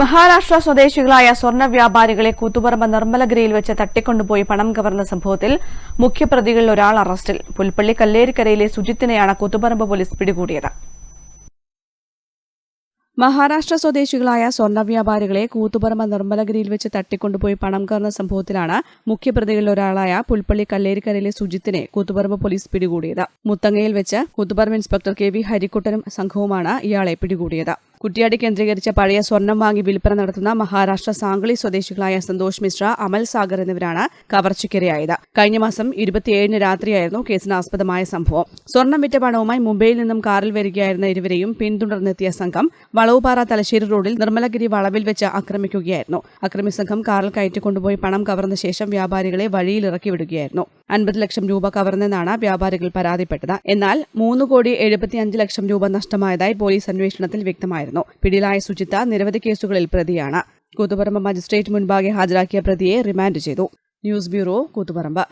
മഹാരാഷ്ട്ര സ്വദേശികളായ സ്വർണ വ്യാപാരികളെ കൂത്തുപറമ്പ് നിർമ്മലഗിരിയിൽ വെച്ച് തട്ടിക്കൊണ്ടുപോയി പണം കവർന്ന സംഭവത്തിൽ മുഖ്യപ്രതികളിൽ ഒരാൾ അറസ്റ്റിൽ. പുൽപ്പള്ളി കല്ലേരിക്കരയിലെ സുജിത്തിനെയാണ് കൂത്തുപറമ്പ് പോലീസ് പിടികൂടിയത്. മഹാരാഷ്ട്ര സ്വദേശികളായ സ്വർണ വ്യാപാരികളെ കൂത്തുപറമ്പ് നിർമ്മലഗിരിയിൽ വെച്ച് തട്ടിക്കൊണ്ടുപോയി പണം കവർന്ന സംഭവത്തിലാണ് മുഖ്യപ്രതികളിൽ ഒരാളായ പുൽപ്പള്ളി കല്ലേരിക്കരയിലെ സുജിത്തിനെ കൂത്തുപറമ്പ് പോലീസ് പിടികൂടിയത്. മുത്തങ്ങയിൽ വെച്ച് കൂത്തുപറമ്പ് ഇൻസ്പെക്ടർ കെ വി ഹരിക്കുട്ടനും സംഘവുമാണ് ഇയാളെ പിടികൂടിയത്. കുറ്റ്യാടി കേന്ദ്രീകരിച്ച പഴയ സ്വർണം വാങ്ങി വിൽപ്പന നടത്തുന്ന മഹാരാഷ്ട്ര സാംഗ്ലി സ്വദേശികളായ സന്തോഷ് മിശ്ര അമൽ സാഗർ എന്നിവരാണ് കവർച്ചയ്ക്കിരയായത്. കഴിഞ്ഞ മാസം ഇരുപത്തിയേഴിന് രാത്രിയായിരുന്നു കേസിന് ആസ്പദമായ സംഭവം. സ്വർണം വിറ്റ പണവുമായി മുംബൈയിൽ നിന്നും കാറിൽ വരികയായിരുന്ന ഇരുവരെയും പിന്തുടർന്നെത്തിയ സംഘം വളവുപാറ തലശ്ശേരി റോഡിൽ നിർമ്മലഗിരി വളവിൽ വെച്ച് ആക്രമിക്കുകയായിരുന്നു. അക്രമി സംഘം കാറിൽ കയറ്റിക്കൊണ്ടുപോയി പണം കവർന്ന ശേഷം വ്യാപാരികളെ വഴിയിലിറക്കി വിടുകയായിരുന്നു. അൻപത് ലക്ഷം രൂപ കവർന്നെന്നാണ് വ്യാപാരികൾ പരാതിപ്പെട്ടത്. എന്നാൽ മൂന്ന് കോടി എഴുപത്തിയഞ്ച് ലക്ഷം രൂപ നഷ്ടമായതായി പോലീസ് അന്വേഷണത്തിൽ വ്യക്തമായിരുന്നു. പിടിയിലായ സുജിത്ത നിരവധി കേസുകളിൽ പ്രതിയാണ്. കൂത്തുപറമ്പ് മജിസ്ട്രേറ്റ് മുൻപാകെ ഹാജരാക്കിയ പ്രതിയെ റിമാൻഡ് ചെയ്തു. News bureau Koothuparamba.